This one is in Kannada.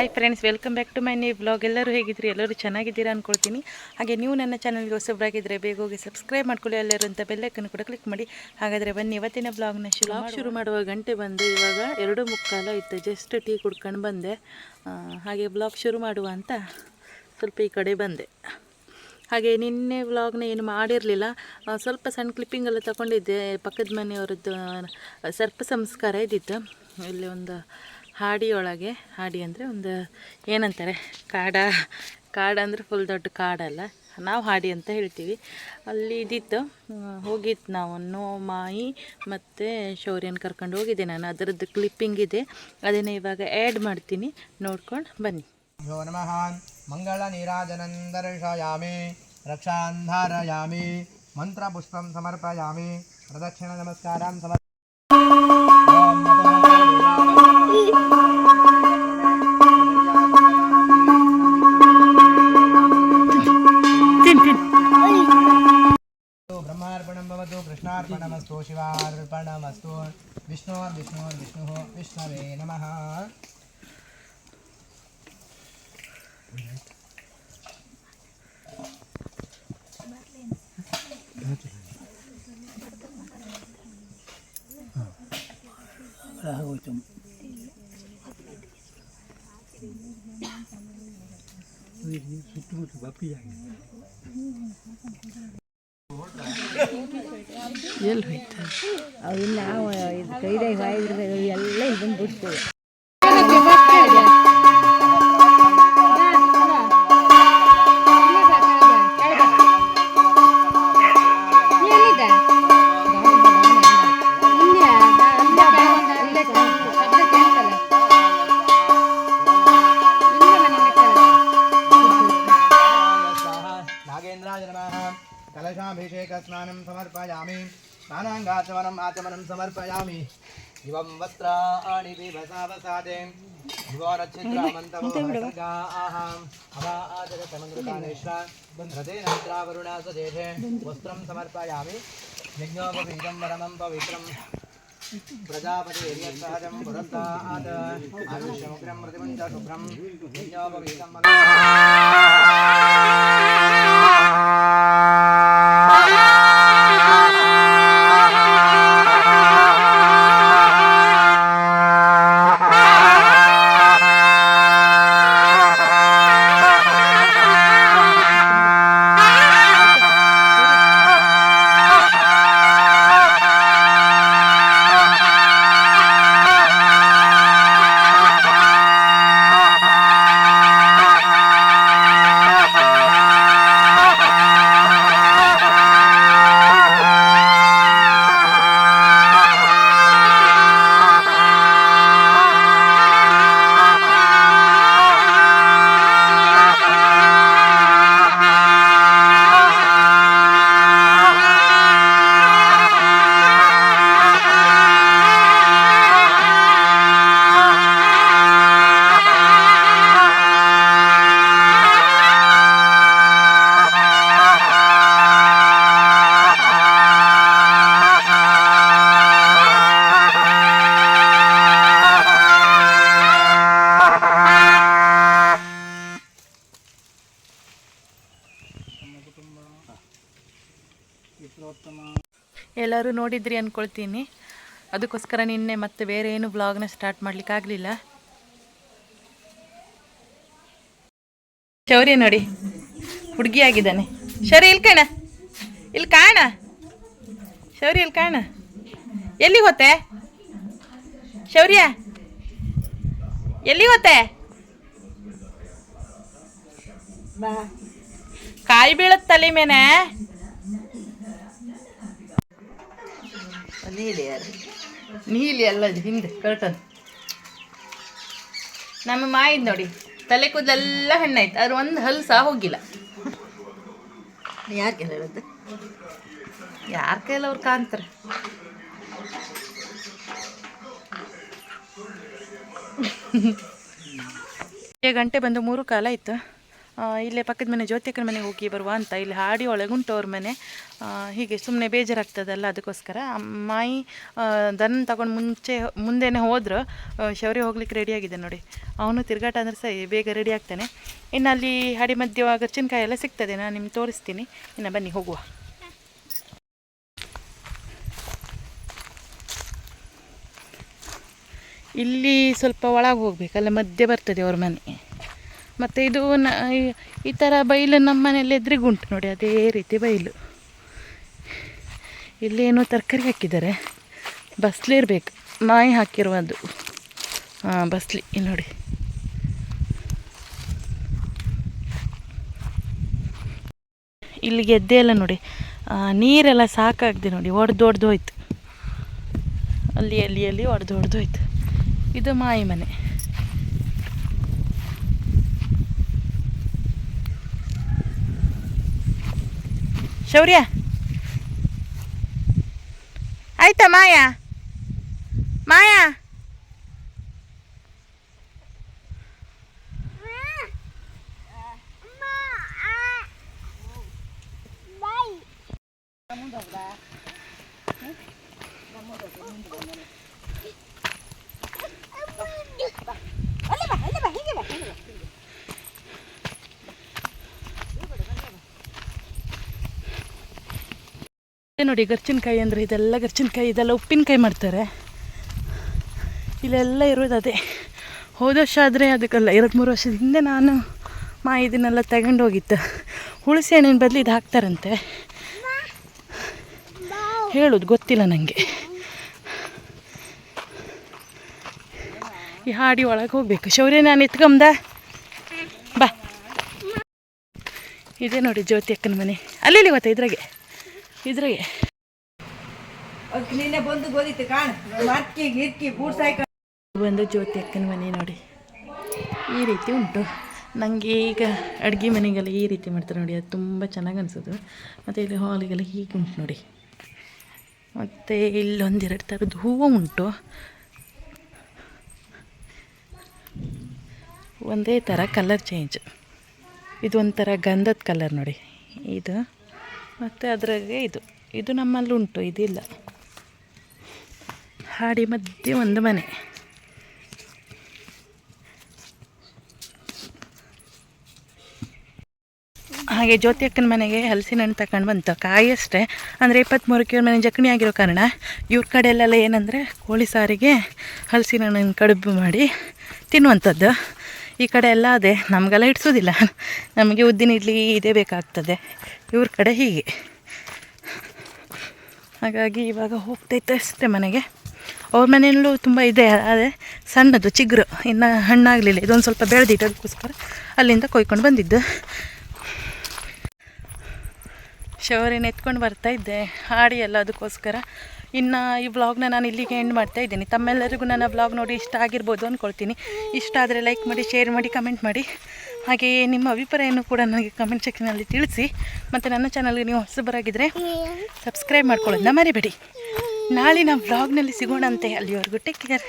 Hi friends welcome back to my new blog ಎಲ್ಲರೂ ಹೇಗಿದ್ರಿ? ಎಲ್ಲರೂ ಚೆನ್ನಾಗಿದ್ದೀರಾ ಅಂದ್ಕೊಳ್ತೀನಿ ಹಾಗೆ ನೀವು ನನ್ನ ಚಾನಲ್ಗೆ ಹೊಸಬ್ರಾಗಿದ್ದರೆ ಬೇಗ ಹೋಗಿ ಸಬ್ಸ್ಕ್ರೈಬ್ ಮಾಡ್ಕೊಳ್ಳಿ. ಎಲ್ಲರೂ ಅಂತ ಬೆಲ್ಲೈಕನ್ನು ಕೂಡ ಕ್ಲಿಕ್ ಮಾಡಿ. ಹಾಗಾದರೆ ಬನ್ನಿ ಇವತ್ತಿನ ಬ್ಲಾಗ್ನ ಶುರು ಶುರು ಮಾಡುವ ಗಂಟೆ ಬಂದು ಇವಾಗ ಎರಡು ಮುಕ್ಕಾಲ ಇತ್ತು. ಜಸ್ಟ್ ಟೀ ಕುಡ್ಕೊಂಡು ಬಂದೆ. ಹಾಗೆ ಬ್ಲಾಗ್ ಶುರು ಮಾಡುವ ಅಂತ ಸ್ವಲ್ಪ ಈ ಕಡೆ ಬಂದೆ. ಹಾಗೆ ನಿನ್ನೆ ವ್ಲಾಗ್ನ ಏನು ಮಾಡಿರಲಿಲ್ಲ. ಸ್ವಲ್ಪ ಸಣ್ಣ ಕ್ಲಿಪ್ಪಿಂಗ್ ಎಲ್ಲ ತಗೊಂಡಿದ್ದೆ. ಪಕ್ಕದ ಮನೆಯವರದ್ದು ಸರ್ಪ ಸಂಸ್ಕಾರ ಇದ್ದಿತ್ತು. ಇಲ್ಲಿ ಒಂದು ಹಾಡಿಯೊಳಗೆ, ಹಾಡಿ ಅಂದರೆ ಒಂದು ಏನಂತಾರೆ, ಕಾಡ ಕಾಡ ಕಾಡಂದ್ರೆ ಫುಲ್ ದೊಡ್ಡ ಕಾಡಲ್ಲ ನಾವು ಹಾಡಿ ಅಂತ ಹೇಳ್ತೀವಿ. ಅಲ್ಲಿ ಇದ್ದಿತ್ತು ಹೋಗಿತ್ತು ನಾವು ನೋ ಮಾಯಿ ಮತ್ತು ಶೌರ್ಯನ ಕರ್ಕೊಂಡು ಹೋಗಿದ್ದೆ ನಾನು. ಅದರದ್ದು ಕ್ಲಿಪ್ಪಿಂಗ್ ಇದೆ. ಅದನ್ನು ಇವಾಗ ಆ್ಯಡ್ ಮಾಡ್ತೀನಿ. ನೋಡ್ಕೊಂಡು ಬನ್ನಿ. ಯೋ ನಮಃ. ಮಂಗಳ ನೀರಾಜನಂ ದರ್ಶಯಾಮಿ ರಕ್ಷಾಂಧಾರಯಾಮಿ. ಮಂತ್ರಪುಷ್ಪಂ ಸಮರ್ಪಯಾಮಿ. ಪ್ರದಕ್ಷಿಣ ನಮಸ್ಕಾರ ಸಮರ್ಪ शिवार्पणमस्तु विष्णो विष्णो विष्णुः विष्णवे नमः। ಹೋಯ್ತು ಸುತ್ತಮುತ್ತ ಬಪ್ಪಿಯಾಗಿದೆ ಎಲ್ಲಿ ಹೋಯ್ತು ಅವಿಲ್ಲ ಇದು ಕೈದಾಗ ಬಾಯಿದ್ರೆ ಎಲ್ಲ ಇದನ್ನು ಬಿಡ್ತೇವೆ नागेन्द्राय नमः कलशाभिषेकस्नानं समर्पयामि स्नानाङ्गाचमनम् आचमनं समर्पयामि। इवं वस्त्राणि पिबसावसादे युवनच्छिद्रामन्तवोगा आहाम्। अवाजगतमन्द्रतानेश्वा रथेनन्द्रावरुणा सदेशे वस्त्रं समर्पयामि। यज्ञोपवीतं परमं पवित्रं प्रजापतिर्यत्सहजं पुरस्तात् आयुष्यमुग्रं प्रतिमुञ्च शुभ्रं यज्ञोपवीतं ಎಲ್ಲರೂ ನೋಡಿದ್ರಿ ಅಂದ್ಕೊಳ್ತೀನಿ ಅದಕ್ಕೋಸ್ಕರ ನಿನ್ನೆ ಮತ್ತೆ ಬೇರೆ ಏನು ಬ್ಲಾಗ್ನ ಸ್ಟಾರ್ಟ್ ಮಾಡ್ಲಿಕ್ಕೆ ಆಗಲಿಲ್ಲ. ಶೌರ್ಯ ನೋಡಿ ಹುಡುಗಿ ಆಗಿದ್ದಾನೆ. ಶೌರ್ಯ ಇಲ್ಲಿ ಕಾಣ. ಇಲ್ಲಿ ಕಾಣ. ಶೌರ್ಯ ಇಲ್ಲಿ ಕಾಣ. ಎಲ್ಲಿ ಹೋತೆ? ಶೌರ್ಯ ಎಲ್ಲಿ ಹೋತೆ? ಕಾಯಿ ಬೀಳತ್ ತಲೆ ಮೇನೆ ನೀಲಿ ನೀಲಿ ಅಲ್ಲ ಹಿಂದೆ ಕರ್ಟನ್ ನಮ್ಮ ಮಾಯಿದ್ ನೋಡಿ, ತಲೆ ಕೂದಲೆಲ್ಲ ಹಣ್ಣಾಯ್ತು ಅದ್ರ ಒಂದು ಹಲ್ಲು ಸಹ ಹೋಗಿಲ್ಲ. ಯಾರ ಕೆಲ ಹೇಳುತ್ತೆ ಯಾರ ಕೈಯಲ್ಲಿ ಅವ್ರು ಕಾಣ್ತಾರೆ? ಗಂಟೆ ಬಂದು ಮೂರು ಕಾಲ ಇತ್ತು ಇಲ್ಲೇ ಪಕ್ಕದ ಮನೆ, ಜ್ಯೋತಿಕನ ಮನೆಗೆ ಹೋಗಿ ಬರುವ ಅಂತ ಇಲ್ಲಿ ಹಾಡಿ ಒಳಗುಂಟು ಅವ್ರ ಮನೆ. ಹೀಗೆ ಸುಮ್ಮನೆ ಬೇಜಾರಾಗ್ತದಲ್ಲ ಅದಕ್ಕೋಸ್ಕರ. ಮಾಯಿ ದನ ತಗೊಂಡು ಮುಂಚೆ ಮುಂದೆನೇ ಹೋದ್ರೆ. ಶೌರ್ಯ ಹೋಗ್ಲಿಕ್ಕೆ ರೆಡಿಯಾಗಿದೆ ನೋಡಿ. ಅವನು ತಿರುಗಾಟ ಅಂದ್ರೆ ಸಹ ಬೇಗ ರೆಡಿ ಆಗ್ತಾನೆ. ಇನ್ನು ಅಲ್ಲಿ ಹಾಡಿ ಮಧ್ಯ ಗರ್ಚಿನಕಾಯಿ ಎಲ್ಲ ಸಿಗ್ತದೆ, ನಾನು ನಿಮ್ಗೆ ತೋರಿಸ್ತೀನಿ. ಇನ್ನು ಬನ್ನಿ, ಹೋಗುವ. ಇಲ್ಲಿ ಸ್ವಲ್ಪ ಒಳಗೆ ಹೋಗ್ಬೇಕಲ್ಲ, ಮಧ್ಯೆ ಬರ್ತದೆ ಅವ್ರ ಮನೆ. ಮತ್ತು ಇದು ನ, ಈ- ಥರ ಬೈಲು ನಮ್ಮ ಮನೇಲಿ ಎದುರಿಗುಂಟು ನೋಡಿ, ಅದೇ ರೀತಿ ಬೈಲು. ಇಲ್ಲಿ ಏನೋ ತರಕಾರಿ ಹಾಕಿದ್ದಾರೆ. ಬಸ್ಲಿ ಇರಬೇಕು. ಮಾಯಿ ಹಾಕಿರುವುದು. ಹಾಂ ಬಸ್ಲಿ. ಇಲ್ಲಿ ನೋಡಿ. ಇಲ್ಲಿ ಗೆದ್ದೆ ಎಲ್ಲ ನೋಡಿ. ನೀರೆಲ್ಲ ಸಾಕಾಗಿದೆ ನೋಡಿ, ಒಡೆದು ಒಡೆದು ಹೋಯ್ತು. ಅಲ್ಲಿ ಅಲ್ಲಿ ಅಲ್ಲಿ ಒಡೆದು ಒಡೆದು ಹೋಯ್ತು. ಇದು ಮಾಯಿ ಮನೆ. ಶೌರ್ಯ. ಆಯ್ತಾ ಮಾಯಾ? ಮಾಯಾ? ಇದೆ ನೋಡಿ, ಗರ್ಚಿನಕಾಯಿ ಅಂದರೆ ಇದೆಲ್ಲ ಗರ್ಚಿನಕಾಯಿ, ಇದೆಲ್ಲ ಉಪ್ಪಿನಕಾಯಿ ಮಾಡ್ತಾರೆ. ಇಲ್ಲೆಲ್ಲ ಇರೋದು ಅದೇ. ಹೋದ ವರ್ಷ ಆದರೆ ಅದಕ್ಕೆಲ್ಲ, ಎರಡು ಮೂರು ವರ್ಷದ ಹಿಂದೆ ನಾನು ಮಾ ಇದನ್ನೆಲ್ಲ ತಗೊಂಡು ಹೋಗಿತ್ತು ಹುಳಸಿ ಹಣ್ಣಿನ ಬದಲು ಇದು ಹಾಕ್ತಾರಂತೆ. ಹೇಳೋದು ಗೊತ್ತಿಲ್ಲ ನನಗೆ ಈ ಹಾಡಿ ಒಳಗೆ ಹೋಗ್ಬೇಕು. ಶೌರ್ಯ, ನಾನು ಎತ್ಕೊಂಬ ಬಾ. ಇದೆ ನೋಡಿ ಜ್ಯೋತಿ ಅಕ್ಕನ ಮನೆ. ಅಲ್ಲಿ ಇವತ್ತು ಇದ್ರಾಗೆ. ಇದ್ರಾಗೆ ನಿನ್ನೆ ಬಂದು ಗೋದಿತ್ತು ಕಾಣ ಗಿರ್ಕಿ ಬೂಡ್ಸಾಯ್ಕ ಬಂದು ಜ್ಯೋತಿ ಅಕ್ಕನ ಮನೆ ನೋಡಿ. ಈ ರೀತಿ ಉಂಟು. ನನಗೆ ಈಗ ಅಡುಗೆ ಮನೆಗೆಲ್ಲ ಈ ರೀತಿ ಮಾಡ್ತಾರೆ ನೋಡಿ ಅದು ತುಂಬ ಚೆನ್ನಾಗಿ ಅನಿಸೋದು. ಮತ್ತು ಇಲ್ಲಿ ಹಾಲಿಗೆಲ್ಲ ಹೀಗೆ ಉಂಟು ನೋಡಿ. ಮತ್ತು ಇಲ್ಲೊಂದೆರಡು ಥರದ್ದು ಹೂವು ಉಂಟು. ಒಂದೇ ಥರ ಕಲರ್ ಚೇಂಜ್ ಇದು ಒಂಥರ ಗಂಧದ ಕಲರ್ ನೋಡಿ. ಇದು ಮತ್ತು ಅದ್ರಾಗೆ ಇದು. ಇದು ನಮ್ಮಲ್ಲಿ ಉಂಟು, ಇದಿಲ್ಲ. ಹಾಡಿ ಮಧ್ಯೆ ಒಂದು ಮನೆ. ಹಾಗೆ ಜ್ಯೋತಿ ಅಕ್ಕನ ಮನೆಗೆ ಹಲಸಿನ ಹಣ್ಣು ತಗೊಂಡು ಬಂತು. ಕಾಯಿ ಅಷ್ಟೇ. ಅಂದರೆ ಇಪ್ಪತ್ತ್ಮೂರಕ್ಕೆ ಇವ್ರ ಮನೆ ಜಕಣಿ ಆಗಿರೋ ಕಾರಣ ಇವ್ರ ಕಡೆಯಲ್ಲೆಲ್ಲ ಏನಂದರೆ ಕೋಳಿ ಸಾರಿಗೆ ಹಲಸಿನ ಹಣ್ಣಿನ ಕಡುಬು ಮಾಡಿ ತಿನ್ನುವಂಥದ್ದು. ಈ ಕಡೆ ಎಲ್ಲ ಅದೇ, ನಮಗೆಲ್ಲ ಇಡ್ಸೋದಿಲ್ಲ. ನಮಗೆ ಉದ್ದಿನ ಇಡ್ಲಿ ಇದೇ ಬೇಕಾಗ್ತದೆ. ಇವ್ರ ಕಡೆ ಹೀಗೆ. ಹಾಗಾಗಿ ಇವಾಗ ಹೋಗ್ತೈತೆ ಅಷ್ಟೇ ಮನೆಗೆ. ಅವ್ರ ಮನೆಯಲ್ಲೂ ತುಂಬ ಇದೆ, ಅದೇ ಸಣ್ಣದು, ಚಿಗುರು. ಇನ್ನು ಹಣ್ಣಾಗಲಿಲ್ಲ, ಇದೊಂದು ಸ್ವಲ್ಪ ಬೆಳೆದಿಟ್ಟು ಅದಕ್ಕೋಸ್ಕರ ಅಲ್ಲಿಂದ ಕೊಯ್ಕೊಂಡು ಬಂದಿದ್ದು. ಶವರಿನ ಎತ್ಕೊಂಡು ಬರ್ತಾ ಇದ್ದೆ, ಹಾಡಿ ಎಲ್ಲ ಅದಕ್ಕೋಸ್ಕರ. ಇನ್ನು ಈ ವ್ಲಾಗ್ನ ನಾನು ಇಲ್ಲಿಗೆ ಎಂಡ್ ಮಾಡ್ತಾ ಇದ್ದೀನಿ. ತಮ್ಮೆಲ್ಲರಿಗೂ ನನ್ನ ವ್ಲಾಗ್ ನೋಡಿ ಇಷ್ಟ ಆಗಿರ್ಬೋದು ಅಂದ್ಕೊಳ್ತೀನಿ ಇಷ್ಟ ಆದರೆ ಲೈಕ್ ಮಾಡಿ ಶೇರ್ ಮಾಡಿ ಕಮೆಂಟ್ ಮಾಡಿ. ಹಾಗೆಯೇ ನಿಮ್ಮ ಅಭಿಪ್ರಾಯನೂ ಕೂಡ ನನಗೆ ಕಮೆಂಟ್ ಸೆಕ್ಷನಲ್ಲಿ ತಿಳಿಸಿ. ಮತ್ತು ನನ್ನ ಚಾನಲ್ಗೆ ನೀವು ಹೊಸಬರಾಗಿದ್ದರೆ ಸಬ್ಸ್ಕ್ರೈಬ್ ಮಾಡ್ಕೊಳ್ಳೋದನ್ನ ಮರಿಬೇಡಿ. ನಾಳಿನ ವ್ಲಾಗ್ನಲ್ಲಿ ಸಿಗೋಣಂತೆ. ಅಲ್ಲಿವರೆಗೂ ಟೇಕ್ ಕೇರ್